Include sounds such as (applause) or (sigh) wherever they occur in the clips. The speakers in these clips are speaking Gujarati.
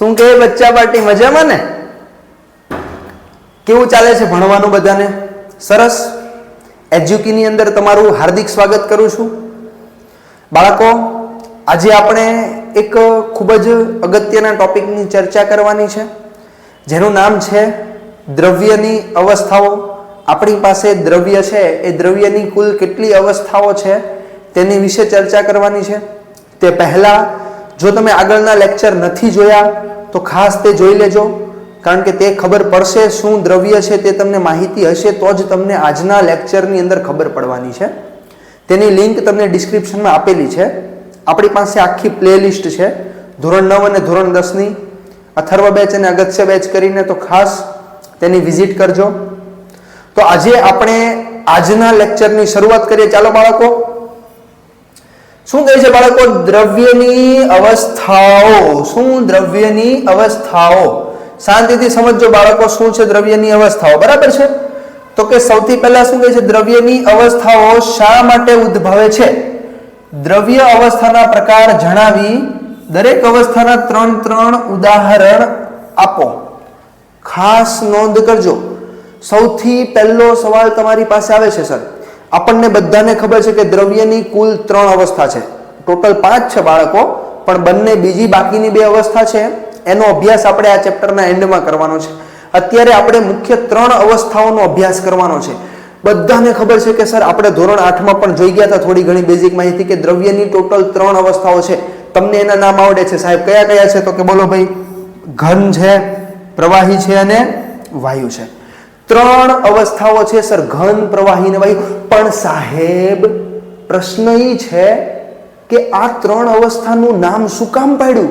શું કહે બચ્ચા પાર્ટી? મજામાં ને? કેવું ચાલે છે ભણવાનું બધાને? સરસ? એજ્યુકીની અંદર તમારું હાર્દિક સ્વાગત કરું છું. બાળકો, આજે આપણે એક ખૂબ જ અગત્યના ટોપિકની ચર્ચા કરવાની છે, જેનું નામ છે દ્રવ્યની અવસ્થાઓ. આપણી પાસે દ્રવ્ય છે, એ દ્રવ્યની કુલ કેટલી અવસ્થાઓ છે તેની વિશે ચર્ચા કરવાની છે. તે પહેલાં, જો તમે આગળના લેક્ચર નથી જોયા તો ખાસ તે જોઈ લેજો, કારણ કે તે ખબર પડશે શું દ્રવ્ય છે તે તમને માહિતી હશે, તો જ તમને આજના લેક્ચરની અંદર ખબર પડવાની છે. તેની લિંક તમને ડિસ્ક્રિપ્શનમાં આપેલી છે. આપણી પાસે આખી પ્લેલિસ્ટ છે, ધોરણ નવ અને ધોરણ દસની. અથર્વ બેચ અને અગત્ય બેચ કરીને તો ખાસ તેની વિઝિટ કરજો. તો આજે આપણે આજના લેક્ચરની શરૂઆત કરીએ. ચાલો બાળકો શું કહે છે બાળકો? દ્રવ્યની અવસ્થાઓ. શું દ્રવ્યની અવસ્થાઓ? શાંતિથી સમજજો બાળકો, શું છે દ્રવ્યની અવસ્થાઓ? બરાબર છે? તો કે સૌથી પહેલા શું કહે છે? દ્રવ્યની અવસ્થાઓ શા માટે ઉદ્ભવે છે? દ્રવ્ય અવસ્થાના પ્રકાર જણાવી દરેક અવસ્થાના ત્રણ ત્રણ ઉદાહરણ આપો. ખાસ નોંધ કરજો. સૌથી પહેલો સવાલ તમારી પાસે આવે છે, સર. આપણને બધાને ખબર છે કે દ્રવ્યની કુલ ત્રણ અવસ્થા છે. ટોટલ પાંચ છે બાળકો, પણ બંને બીજી બાકીની બે અવસ્થા છે. એનો અભ્યાસ આપણે આ ચેપ્ટરના એન્ડમાં કરવાનો છે. અત્યારે આપણે મુખ્ય ત્રણ અવસ્થાઓનો અભ્યાસ કરવાનો છે. બધાને ખબર છે કે સર, આપણે ધોરણ આઠમાં પણ જોઈ ગયા હતા થોડી ઘણી બેઝિક માહિતી કે દ્રવ્યની ટોટલ ત્રણ અવસ્થાઓ છે. તમને એના નામ આવડે છે સાહેબ? કયા કયા છે? તો કે બોલો ભાઈ, ઘન છે, પ્રવાહી છે અને વાયુ છે. ત્રણ અવસ્થાઓ છે, સર. ઘન પ્રવાહી ને વાયુ. પણ સાહેબ, પ્રશ્ન એ છે કે આ ત્રણ અવસ્થાનું નામ શું કામ પાડ્યું?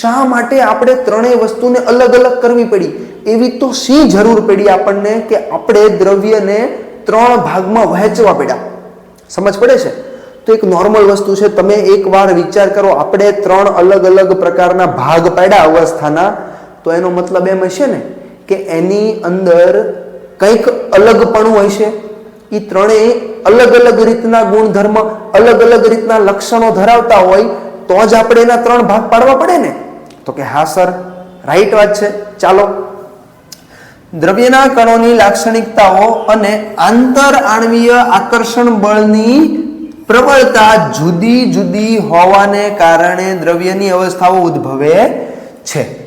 શા માટે આપણે ત્રણેય વસ્તુને અલગ અલગ કરવી પડી? એવી તો શી જરૂર પડી આપણને કે આપણે દ્રવ્યને ત્રણ ભાગમાં વહેંચવા પડ્યા? સમજ પડે છે? તો એક નોર્મલ વસ્તુ છે, તમે એકવાર વિચાર કરો, આપણે ત્રણ અલગ અલગ પ્રકારના ભાગ પાડ્યા અવસ્થાના, તો એનો મતલબ એમ હશે ને કે એની અંદર કંઈક અલગપણું છે? એ ત્રણેય અલગ અલગ રીતના ગુણધર્મ, અલગ અલગ રીતના લક્ષણો ધરાવતા હોય, તો જ આપણે એના ત્રણ ભાગ પાડવા પડે ને? તો કે હા, સર, રાઈટ વાત છે. ચાલો. દ્રવ્યના કણોની લાક્ષણિકતાઓ અને આંતર આણવીય આકર્ષણ બળની પ્રબળતા જુદી જુદી હોવાને કારણે દ્રવ્યની અવસ્થાઓ ઉદ્ભવે છે.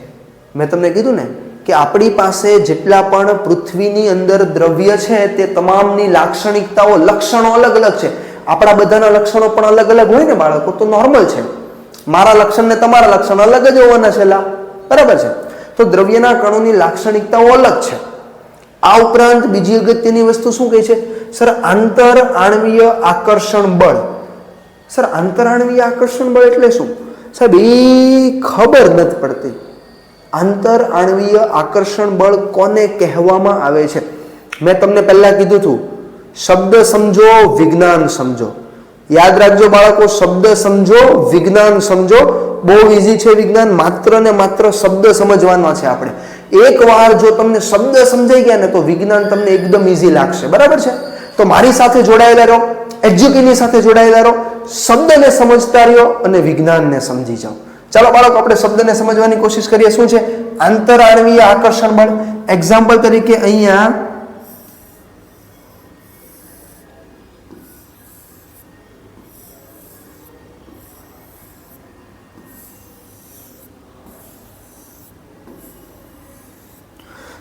મેં તમને કીધું ને કે આપણી પાસે જેટલા પણ પૃથ્વીની અંદર દ્રવ્ય છે તે તમામની લાક્ષણિકતાઓ લક્ષણો અલગ અલગ છે. આપણા બધાના લક્ષણો પણ અલગ અલગ હોય ને બાળકો, તો નોર્મલ છે. મારા લક્ષણ ને તમારા લક્ષણ અલગ જ હોવાના છે લા. બરાબર છે? તો દ્રવ્યના કણોની લાક્ષણિકતાઓ અલગ છે. આ ઉપરાંત બીજી અગત્યની વસ્તુ શું કહે છે? સર, આંતર આણવીય આકર્ષણ બળ. સર, આંતર આણવીય આકર્ષણ બળ એટલે શું? સાહેબ, એ ખબર નથી પડતી. આંતર આણવીય આકર્ષણ બળ કોને કહેવામાં આવે છે? મેં તમને પહેલા કીધું હતું, શબ્દ સમજો, વિજ્ઞાન સમજો. યાદ રાખજો બાળકો, શબ્દ સમજો, વિજ્ઞાન સમજો. બહુ ઈઝી છે વિજ્ઞાન, માત્ર ને માત્ર શબ્દ સમજવાનો છે આપણે. એકવાર જો તમને શબ્દ સમજાઈ ગયા ને તો વિજ્ઞાન તમને એકદમ ઈઝી લાગશે. બરાબર છે? તો મારી સાથે જોડાયેલા રહો, એજ્યુકેની સાથે જોડાયેલા રહો, શબ્દને સમજતા રહ્યો અને વિજ્ઞાનને સમજી જાઓ. ચાલો બાળકો, આપણે શબ્દને સમજવાની કોશિશ કરીએ. શું છે? આંતર આણવીય આકર્ષણ બળ. એક્ઝામ્પલ તરીકે અહીંયા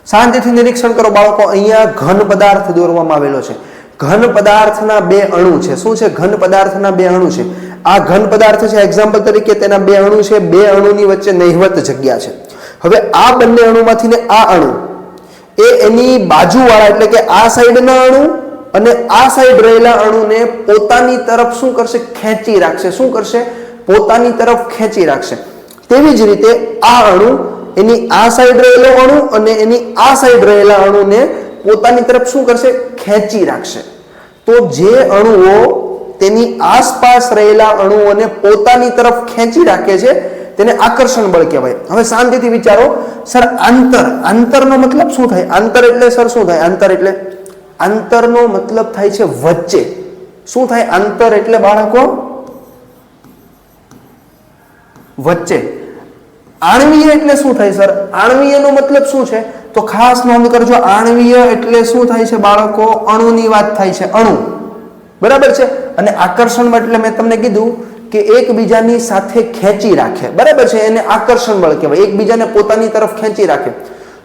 શાંતિથી નિરીક્ષણ કરો બાળકો, અહીંયા ઘન પદાર્થ દોરવામાં આવેલો છે. ઘન પદાર્થના બે અણુ છે. શું છે? ઘન પદાર્થના બે અણુ છે. આ ઘન પદાર્થ છે એક્ઝામ્પલ તરીકે તેના બે અણુ છે, બે અણુની વચ્ચે નહિવત જગ્યા છે. હવે આ બંને અણુમાંથી ને આ અણુ, એ એની બાજુવાળા એટલે કે આ સાઈડના અણુ અને આ સાઈડ રહેલા અણુને પોતાની તરફ શું કરશે? ખેંચી રાખશે. શું કરશે? પોતાની તરફ ખેંચી રાખશે. તેવી જ રીતે આ અણુ, એની આ સાઈડ રહેલો અણુ અને એની આ સાઈડ રહેલા અણુને પોતાની તરફ શું કરશે? ખેંચી રાખશે. તો જે અણુઓ તેની આસપાસ રહેલા અણુઓને પોતાની તરફ ખેંચી રાખે છે. તેને આકર્ષણ બળ કહેવાય. હવે શાંતિથી વિચારો. સર, આંતર. આંતરનો મતલબ શું થાય? આંતર એટલે, સર, શું થાય? આંતર એટલે? આંતરનો મતલબ થાય છે વચ્ચે. શું થાય? આંતર એટલે બાળકો? વચ્ચે. આણવીય એટલે શું થાય, સર? આણવીયનો મતલબ શું છે? તો ખાસ નોંધ કરજો. આણવીય એટલે શું થાય છે, બાળકો? અણુની વાત થાય છે, અણુ. બરાબર છે? અને આકર્ષણ એટલે મેં તમને કીધું કે એકબીજાની સાથે ખેંચી રાખે. બરાબર છે? એને આકર્ષણ બળ કહેવાય. એકબીજાને પોતાની તરફ ખેંચી રાખે.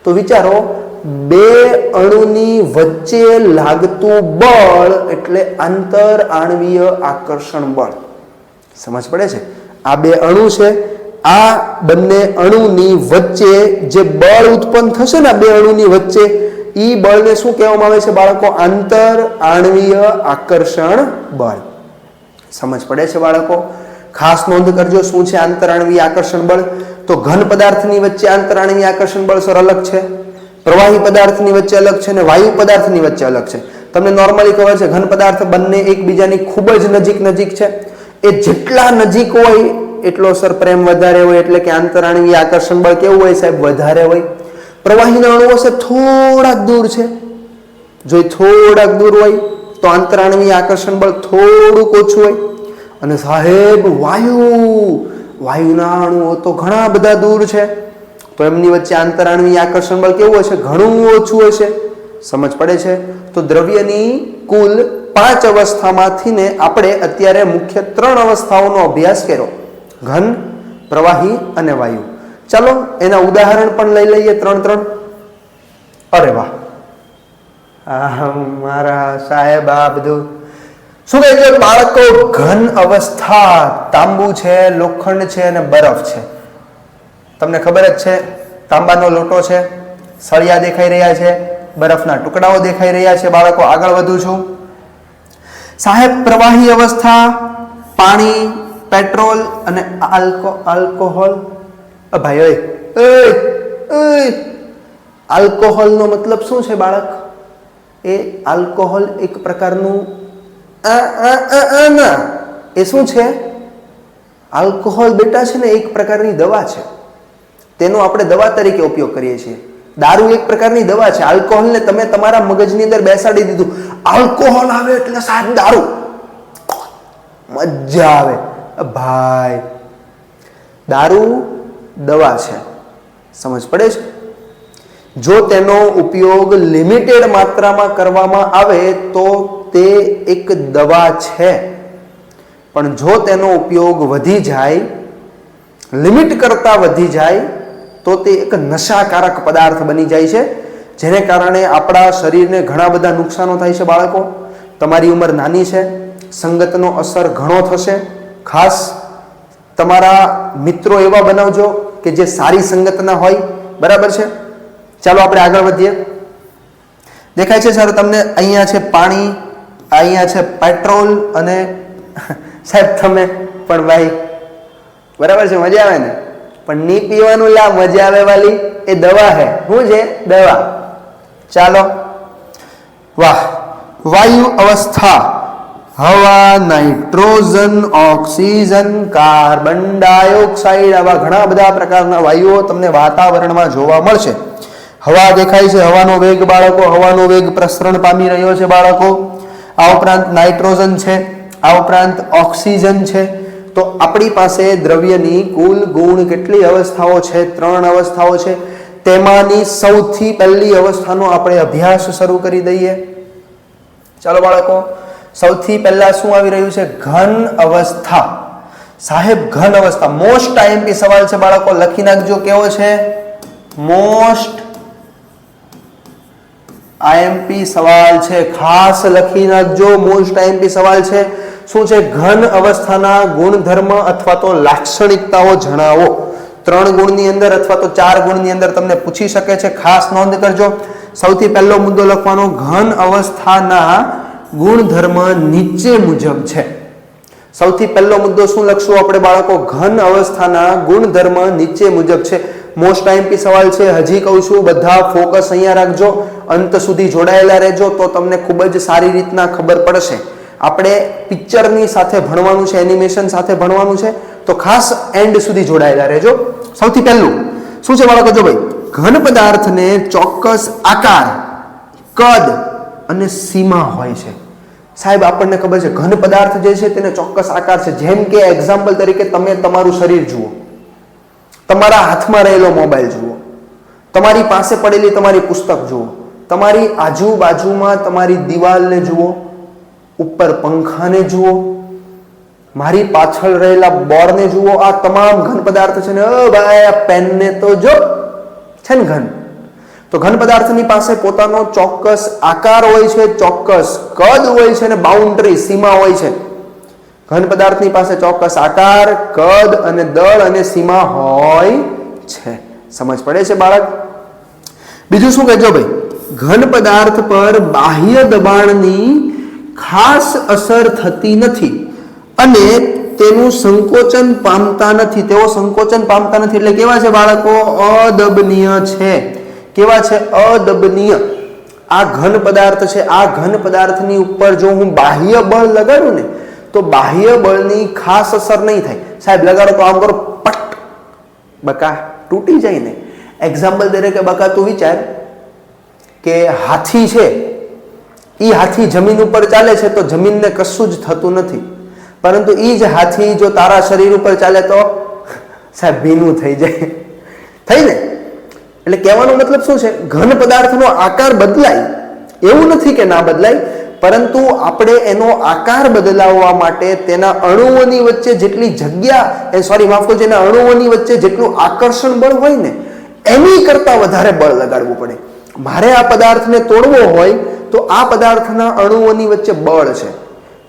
તો વિચારો, બે અણુની વચ્ચે લાગતું બળ એટલે આંતર આણવીય આકર્ષણ બળ. સમજ પડે છે? આ બે અણુ છે. આ બંને અણુની વચ્ચે જે બળ ઉત્પન્ન થશે ને બે અણુની વચ્ચે ઈ બળને શું કહેવામાં આવે છે બાળકો? આંતર આણવીય, આકર્ષણ બળ. સમજ પડે છે બાળકો? ખાસ નોંધ કરજો શું છે આંતરાણવીય આકર્ષણ બળ? તો ઘન પદાર્થની વચ્ચે આંતરાણવીય આકર્ષણ બળ સર અલગ છે. પ્રવાહી પદાર્થની વચ્ચે અલગ છે અને વાયુ પદાર્થની વચ્ચે અલગ છે. તમને નોર્મલી ખબર છે ઘન પદાર્થ બંને એકબીજાની ખૂબ જ નજીક નજીક છે. એ જેટલા નજીક હોય એટલો સર પ્રેમ વધારે હોય એટલે કે આંતરાણવીય આકર્ષણ બળ કેવું હોય સાહેબ? વધારે હોય. પ્રવાહીના અણુઓ છે થોડાક દૂર છે. જો એ થોડાક દૂર હોય, તો આંતરાણવીય આકર્ષણ બળ થોડુંક ઓછું હોય. અને સાહેબ, વાયુ વાયુના અણુઓ તો ઘણા બધા દૂર છે. તો એમની વચ્ચે આંતરાણવીય આકર્ષણ બળ કેવું હશે? ઘણું ઓછું હશે. સમજ પડે છે? તો દ્રવ્યની કુલ પાંચ અવસ્થામાંથી ને આપણે અત્યારે મુખ્ય ત્રણ અવસ્થાઓનો અભ્યાસ કર્યો. ઘન, પ્રવાહી અને વાયુ. ચાલો, એના ઉદાહરણ પણ લઈ લઈએ ત્રણ ત્રણ. અરે વાહ. મારા સાહેબ, આ બધું. શું કહે છે? બાળકો, ઘન અવસ્થા તાંબુ છે, લોખંડ છે અને બરફ છે. તમને ખબર જ છે, તાંબાનો લોટો છે, સળિયા દેખાઈ રહ્યા છે, બરફના ટુકડાઓ દેખાઈ રહ્યા છે. બાળકો, આગળ વધુ છું. સાહેબ, પ્રવાહી અવસ્થા, પાણી, પેટ્રોલ અને આલ્કો, આલ્કોહોલ ભાઈ, ઓય ઓય ઓય. આલ્કોહોલનો મતલબ શું છે, બાળક? એ આલ્કોહોલ એક પ્રકારનું ના. એ શું છે? આલ્કોહોલ બેટા છે ને, એક પ્રકારની દવા છે. તેનો આપણે દવા તરીકે ઉપયોગ કરીએ છીએ. દારૂ એક પ્રકારની દવા છે. આલ્કોહોલને તમે તમારા મગજની અંદર બેસાડી દીધું. આલ્કોહોલ આવે એટલે સાહેબ દારૂ. મજા આવે. ભાઈ, દારૂ દવા છે. સમજ પડે છે? જો તેનો ઉપયોગ લિમિટેડ માત્રામાં કરવામાં આવે તો તે એક દવા છે. પણ જો તેનો ઉપયોગ વધી જાય લિમિટ કરતાં વધી જાય, તો તે એક નશાકારક પદાર્થ બની જાય છે. જેને કારણે આપણા શરીરને ઘણા બધા નુકસાનો થાય છે બાળકો. તમારી ઉંમર નાની છે. સંગતનો અસર ઘણો થશે. ખાસ તમારા મિત્રો એવા બનાવજો કે જે સારી સંગતના હોય. બરાબર છે? ચાલો આપણે આગળ વધીએ. દેખાય છે સર, તમને અહીંયા છે પાણી, અહીંયા છે પેટ્રોલ અને (laughs) સાહેબ તમે પણ ભાઈ, બરાબર છે? મજા આવે ને? પણ ની પીવાનું લા મજા આવે વાલી? એ દવા હે. શું છે? દવા. ચાલો. વાહ. વાયુ અવસ્થા. હવા, નાઇટ્રોજન, ઓક્સિજન, કાર્બન ડાયોક્સાઇડ આવા ઘણા બધા પ્રકારના વાયુઓ તમને વાતાવરણમાં જોવા મળશે. હવા દેખાય છે, હવાનો વેગ બાળકો, હવાનો વેગ પ્રસરણ પામી રહ્યો છે બાળકો. આ ઉપરાંત નાઇટ્રોજન છે, આ ઉપરાંત ઓક્સિજન છે. તો આપણી પાસે દ્રવ્યની કુલ ગુણ કેટલી અવસ્થાઓ છે? ત્રણ અવસ્થાઓ છે. તેમાંની સૌથી પહેલી અવસ્થાનો આપણે અભ્યાસ શરૂ કરી દઈએ. ચાલો બાળકો સૌથી પહેલા શું આવી રહ્યું છે? ઘન અવસ્થા. સાહેબ, ઘન અવસ્થા. મોસ્ટ આઈએમપી સવાલ છે, બાળકો, લખી નાખજો કેવો છે? મોસ્ટ આઈએમપી સવાલ છે. ખાસ લખી નાખજો. મોસ્ટ આઈએમપી સવાલ છે. શું છે? ઘન અવસ્થાના ગુણધર્મ અથવા તો લાક્ષણિકતાઓ જણાવો. ત્રણ ગુણની અંદર અથવા તો ચાર ગુણની અંદર તમને પૂછી શકે છે. ખાસ નોંધ કરજો. સૌથી પહેલો મુદ્દો લખવાનો, ઘન અવસ્થાના ગુણધર્મ નીચે મુજબ છે. સૌથી પહેલો મુદ્દો શું લખશું આપણે બાળકો? ઘન અવસ્થાના ગુણધર્મ નીચે મુજબ છે. મોસ્ટ આઈએમપી સવાલ છે. હજી કહું છું, બધા ફોકસ અહીંયા રાખજો. અંત સુધી જોડાયેલા રહેજો તો તમને ખૂબ જ સારી રીતના ખબર પડશે. આપણે પિક્ચરની સાથે ભણવાનું છે, એનિમેશન સાથે ભણવાનું છે, તો ખાસ એન્ડ સુધી જોડાયેલા રહેજો. સૌથી પહેલું, શું છે બાળકો? જો ભાઈ, ઘન પદાર્થને ચોક્કસ આકાર, કદ અને સીમા હોય છે. સાહેબ, આપણને ખબર છે, ઘન પદાર્થ જે છે તેને ચોક્કસ આકાર છે. જેમ કે એક્ઝામ્પલ તરીકે તમે તમારું શરીર જુઓ. તમારા હાથમાં રહેલો મોબાઈલ જુઓ. તમારી પાસે પડેલી તમારી પુસ્તક જુઓ. તમારી આજુબાજુમાં તમારી દિવાલને જુઓ. ઉપર પંખાને જુઓ. મારી પાછળ રહેલા બોર્ડને જુઓ. આ તમામ ઘન પદાર્થ છે ને ભાઈ, આ પેનને તો જો, છે ને ઘન? તો ઘન પદાર્થની પાસે પોતાનો ચોક્કસ આકાર હોય છે, ચોક્કસ કદ હોય છે અને બાઉન્ડ્રી સીમા હોય છે. ઘન પદાર્થની પાસે ચોક્કસ આકાર, કદ અને દળ અને સીમા હોય છે. સમજ પડે છે બાળક? બીજું શું કહેજો ભાઈ? ઘન પદાર્થ પર બાહ્ય દબાણની ખાસ અસર થતી નથી અને તેનું સંકોચન પામતા નથી. તેઓ સંકોચન પામતા નથી. એટલે કેવા છે બાળકો? અદબનીય છે. કેવા છે? અદબનીય. આ ઘન પદાર્થ છે. આ ઘન પદાર્થની ઉપર જો હું બાહ્ય બળ લગાડું ને, તો બાહ્ય બળની ખાસ અસર નહીં થાય. સાહેબ, લગાડો તો આમ કરો, પટ, બકા તૂટી જાય ને. એક્ઝામ્પલ તરીકે બકા તું વિચાર કે હાથી છે. એ હાથી જમીન ઉપર ચાલે છે તો જમીનને કશું જ થતું નથી. પરંતુ એ જ હાથી જો તારા શરીર ઉપર ચાલે તો, સાહેબ, ભીનું થઈ જાય. થઈ ને? એટલે કહેવાનો મતલબ શું છે? ઘન પદાર્થનો આકાર બદલાય. એવું નથી કે ના બદલાય, પરંતુ આપણે એનો આકાર બદલાવવા માટે તેના અણુઓની વચ્ચે જેટલી જગ્યા, એ સોરી માફ કરજો, એના અણુઓની વચ્ચે જેટલું આકર્ષણ બળ હોય ને, એની કરતાં વધારે બળ લગાડવું પડે. મારે આ પદાર્થને તોડવો હોય, તો આ પદાર્થના અણુઓની વચ્ચે બળ છે.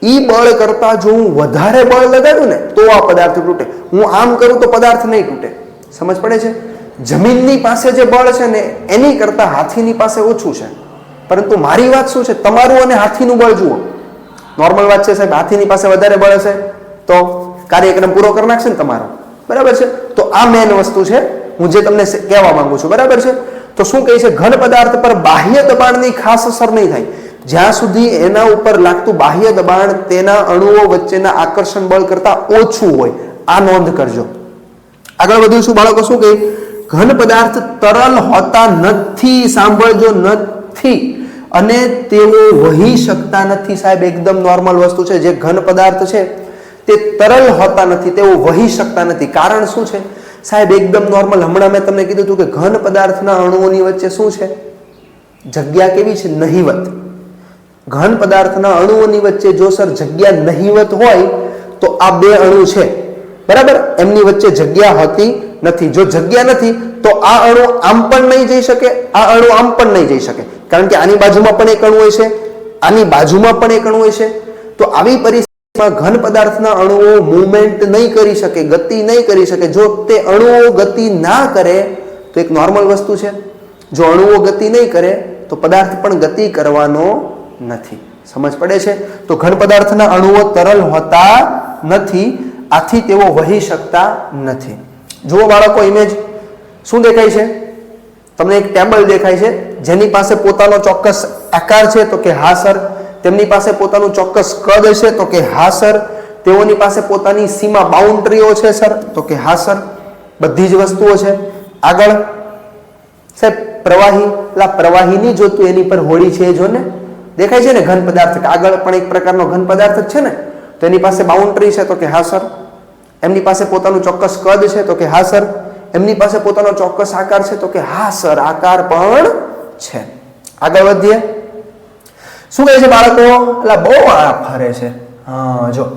એ બળ કરતા જો હું વધારે બળ લગાડું ને, તો આ પદાર્થ તૂટે. હું આમ કરું તો પદાર્થ નહીં તૂટે. સમજ પડે છે? જમીનની પાસે જે બળ છે ને, એની કરતા હાથીની પાસે ઓછું છે. પરંતુ મારી વાત શું છે? તમારું અને હાથીનું બળ જુઓ. નોર્મલ વાત છે સાહેબ, હાથીની પાસે વધારે બળ હશે તો કાર્યક્રમ પૂરો કરી નાખશે ને તમારો. બરાબર છે? તો આ મેન વસ્તુ છે. હું જે તમને કહેવા માંગુ છું, બરાબર છે? તો શું કહે છે? ઘન પદાર્થ પર બાહ્ય દબાણની ખાસ અસર નહીં થાય. જ્યાં સુધી એના ઉપર લાગતું બાહ્ય દબાણ તેના અણુઓ વચ્ચેના આકર્ષણ બળ કરતા ઓછું હોય, આ નોંધ કરજો. આગળ વધુ શું બાળકો શું કહે? ઘન પદાર્થ તરલ હોતા નથી, સાંભળજો નથી. અને તેઓ વહી શકતા નથી સાહેબ, એકદમ નોર્મલ વસ્તુ છે. જે ઘન પદાર્થ છે, તે તરલ હોતા નથી, તેઓ વહી શકતા નથી. કારણ શું છે? સાહેબ, એકદમ નોર્મલ હમણાં મેં તમને કીધું હતું કે ઘન પદાર્થના અણુઓની વચ્ચે શું છે? જગ્યા કેવી છે? નહિવત. ઘન પદાર્થના અણુઓની વચ્ચે જો સર જગ્યા નહિવત હોય, તો આ બે અણુ છે. બરાબર? એમની વચ્ચે જગ્યા હોતી નથી. જો જગ્યા નથી, તો આ અણુ આમ પણ નહીં જઈ શકે, આ અણુ આમ પણ નહીં જઈ શકે. કારણ કે આની બાજુમાં પણ એક અણુ હોય છે, આની બાજુમાં પણ એક અણુ હોય છે. તો આવી પરિસ્થિતિમાં ઘન પદાર્થના અણુઓ મૂવમેન્ટ નહીં કરી શકે, ગતિ નહીં કરી શકે. જો તે અણુઓ ગતિ ના કરે, તો એક નોર્મલ વસ્તુ છે. જો અણુઓ ગતિ નહીં કરે, તો પદાર્થ પણ ગતિ કરવાનો નથી. સમજ પડે છે? તો ઘન પદાર્થના અણુઓ તરલ હોતા નથી. આથી તેઓ વહી શકતા નથી. જુઓ બાળકો ઇમેજ શું દેખાય છે? તમને એક ટેબલ દેખાય છે, જેની પાસે પોતાનો ચોક્કસ આકાર છે, તો કે હા, સર. તેમની પાસે પોતાનું ચોક્કસ કદ છે, તો કે હા, સર. તેઓની પાસે પોતાની સીમા બાઉન્ડ્રીઓ છે, સર, તો કે હા, સર. બધી જ વસ્તુઓ છે. આગળ, સાહેબ, પ્રવાહી લા પ્રવાહી નહીં જોતું એની પર હોળી છે એ જો ને. દેખાય છે ને ઘન પદાર્થ આગળ પણ એક પ્રકારનો ઘન પદાર્થ છે ને? તો એની પાસે બાઉન્ડ્રી છે તો કે હા સર એમની પાસે પોતાનું ચોક્કસ કદ છે તો કે હા સર એમની પાસે પોતાનો ચોક્કસ આકાર છે તો કે હા સર આકાર પણ છે. આગળ વધીએ. શું કહે છે બાળકો? એટલે બહુ આ ફરે છે. હા, જો.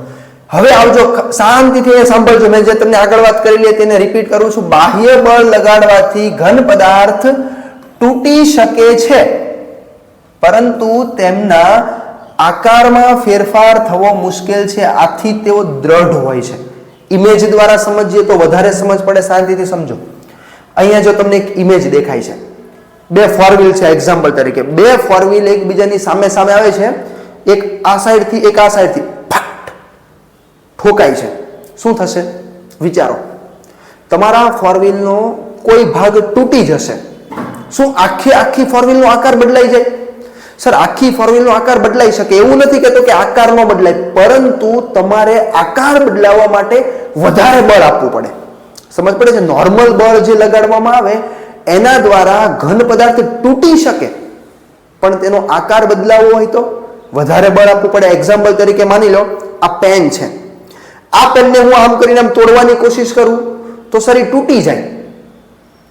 હવે આવજો, શાંતિથી એ સાંભળજો. મેં જે તમને આગળ વાત કરેલી તેને રિપીટ કરું છું. બાહ્ય બળ લગાડવાથી ઘન પદાર્થ તૂટી શકે છે. પરંતુ તેમના આકારમાં ફેરફાર થવો મુશ્કેલ છે. આથી તેઓ દ્રઢ હોય છે. ઇમેજ દ્વારા સમજીએ તો વધારે સમજ પડે. શાંતિથી સમજો. અહીંયા જો તમને એક ઇમેજ દેખાય છે. બે ફોર છે એક્ઝામ્પલ તરીકે. બે ફોર એકબીજાની સામે સામે આવે છે. એક આ સાઈડથી એક આ સાઈડથી ફટ ઠોકાય છે. શું થશે? વિચારો. તમારા ફોર વ્હીલનો કોઈ ભાગ તૂટી જશે. શું આખી આખી ફોર વ્હીલનો આકાર બદલાઈ જાય? સર, આખી ફોર આકાર બદલાઈ શકે. એવું નથી કહેતો કે આકાર ન બદલાય, પરંતુ તમારે આકાર બદલાવવા માટે વધારે બળ આપવું પડે. સમજ પડે છે? નોર્મલ બળ જે લગાડવામાં આવે, એના દ્વારા ઘન પદાર્થ તૂટી શકે. પણ તેનો આકાર બદલાવવો હોય તો વધારે બળ આપવું પડે. એક્ઝામ્પલ તરીકે માની લો, આ પેન છે. આ પેનને હું આમ કરીને આમ તોડવાની કોશિશ કરું, તો સર એ તૂટી જાય.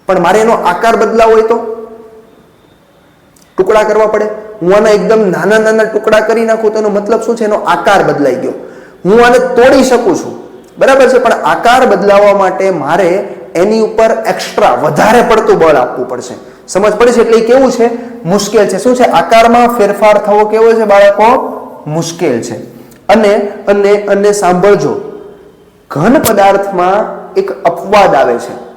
પણ મારે એનો આકાર બદલાવો હોય તો? ટુકડા કરવા પડે. હું આના એકદમ નાના નાના ટુકડા કરી નાખું તો મતલબ શું છે? એનો આકાર બદલાઈ ગયો. હું આને તોડી શકું છું. બરાબર છે? પણ આકાર બદલાવવા માટે મારે એની ઉપર એક્સ્ટ્રા વધારે પડતું બળ આપવું પડશે. સમજ પડે છે? એટલે કેવું છે? મુશ્કેલ છે. શું છે? આકારમાં ફેરફાર થવો કેવો છે બાળકો? મુશ્કેલ છે. અને અને અને સાંભળજો. ઘન પદાર્થમાં એક અપવાદ આવે છે.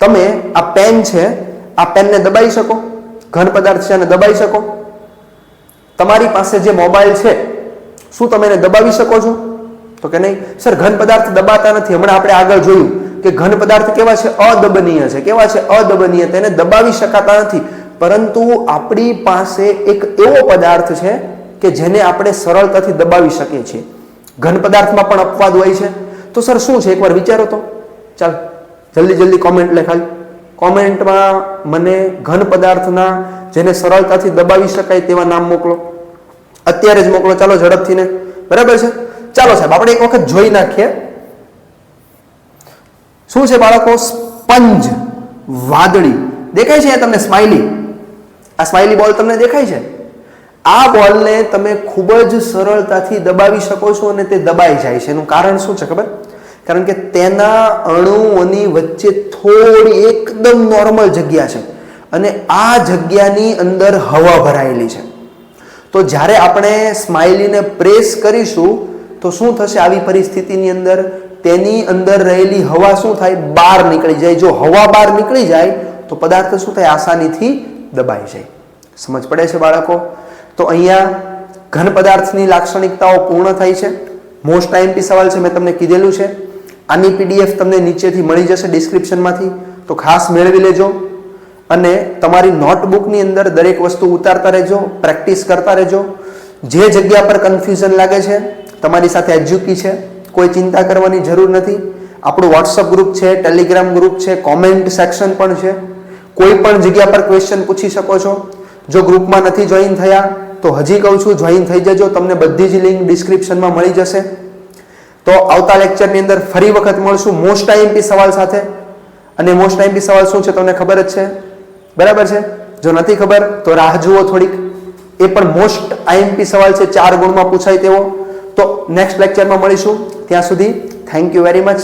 તમે આ પેન છે, આ પેનને દબાઈ શકો. ઘન પદાર્થ છે અને દબાઈ શકો. તમારી પાસે જે મોબાઈલ છે, શું તમે એને દબાવી શકો છો? તો કે નહીં? સર, ઘન પદાર્થ દબાતા નથી. હમણાં આપણે આગળ જોયું કે ઘન પદાર્થ કેવા છે? અદબનીય છે. કેવા છે? અદબનીય. તેને દબાવી શકાતા નથી. પરંતુ આપણી પાસે એક એવો પદાર્થ છે કે જેને આપણે સરળતાથી દબાવી શકીએ છીએ. ઘન પદાર્થમાં પણ અપવાદ હોય છે. તો સર, શું છે? એકવાર વિચારો તો. ચાલ, જલ્દી જલ્દી કોમેન્ટ લખાય. કોમેન્ટમાં મને ઘન પદાર્થના જેને સરળતાથી દબાવી શકાય તેવા નામ મોકલો. અત્યારે જ મોકલો. ચાલો ઝડપથી ને બરાબર છે? ચાલો સાહેબ, આપણે એક વખત જોઈ નાખીએ. શું છે બાળકો? સ્પંજ, વાદળી. દેખાય છે તમને સ્માઇલી? આ સ્માઇલી બોલ તમને દેખાય છે? આ બોલને તમે ખૂબ જ સરળતાથી દબાવી શકો છો અને તે દબાઈ જાય છે. એનું કારણ શું છે ખબર? કારણ કે તેના અણુઓની વચ્ચે થોડી એકદમ નોર્મલ જગ્યા છે. અને આ જગ્યાની અંદર હવા ભરાયેલી છે. તો જ્યારે આપણે સ્માઇલીને પ્રેસ કરીશું, તો શું થશે આવી પરિસ્થિતિની અંદર? તેની અંદર રહેલી હવા શું થાય? બહાર નીકળી જાય. જો હવા બહાર નીકળી જાય, તો પદાર્થ શું થાય? આસાનીથી દબાઈ જાય. સમજ પડે છે બાળકો? તો અહીંયા ઘન પદાર્થની લાક્ષણિકતાઓ પૂર્ણ થાય છે. મોસ્ટ આઈએમપી સવાલ છે, મેં તમને કીધેલું છે. આની પીડીએફ તમને નીચેથી મળી જશે ડિસ્ક્રિપ્શનમાંથી તો ખાસ મેળવી લેજો. અને તમારી નોટબુકની અંદર દરેક વસ્તુ ઉતારતા રહેજો પ્રેક્ટિસ કરતા રહેજો. જે જગ્યા પર કન્ફ્યુઝન લાગે છે, તમારી સાથે એજ્યુકી છે, કોઈ ચિંતા કરવાની જરૂર નથી. આપણું વોટ્સઅપ ગ્રુપ છે ટેલિગ્રામ ગ્રુપ છે કોમેન્ટ સેક્શન પણ છે. કોઈ પણ જગ્યા પર ક્વેશ્ચન પૂછી શકો છો. જો ગ્રુપમાં નથી જોઈન થયા, તો હજી કહું છું જોઈન થઈ જજો. તમને બધી જ લિંક ડિસ્ક્રિપ્શનમાં મળી જશે. તો આવતા લેક્ચરની અંદર ફરી વખત મળશું મોસ્ટ આઈએમપી સવાલ સાથે. અને મોસ્ટ આઈએમપી સવાલ શું છે તમને ખબર જ છે? બરાબર છે? જો નથી ખબર, તો રાહ જુઓ થોડીક. એ પણ મોસ્ટ આઈએમપી સવાલ છે, ચાર ગુણમાં પૂછાય તેવો. તો નેક્સ્ટ લેક્ચરમાં મળીશું. ત્યાં સુધી થેન્ક યુ વેરી મચ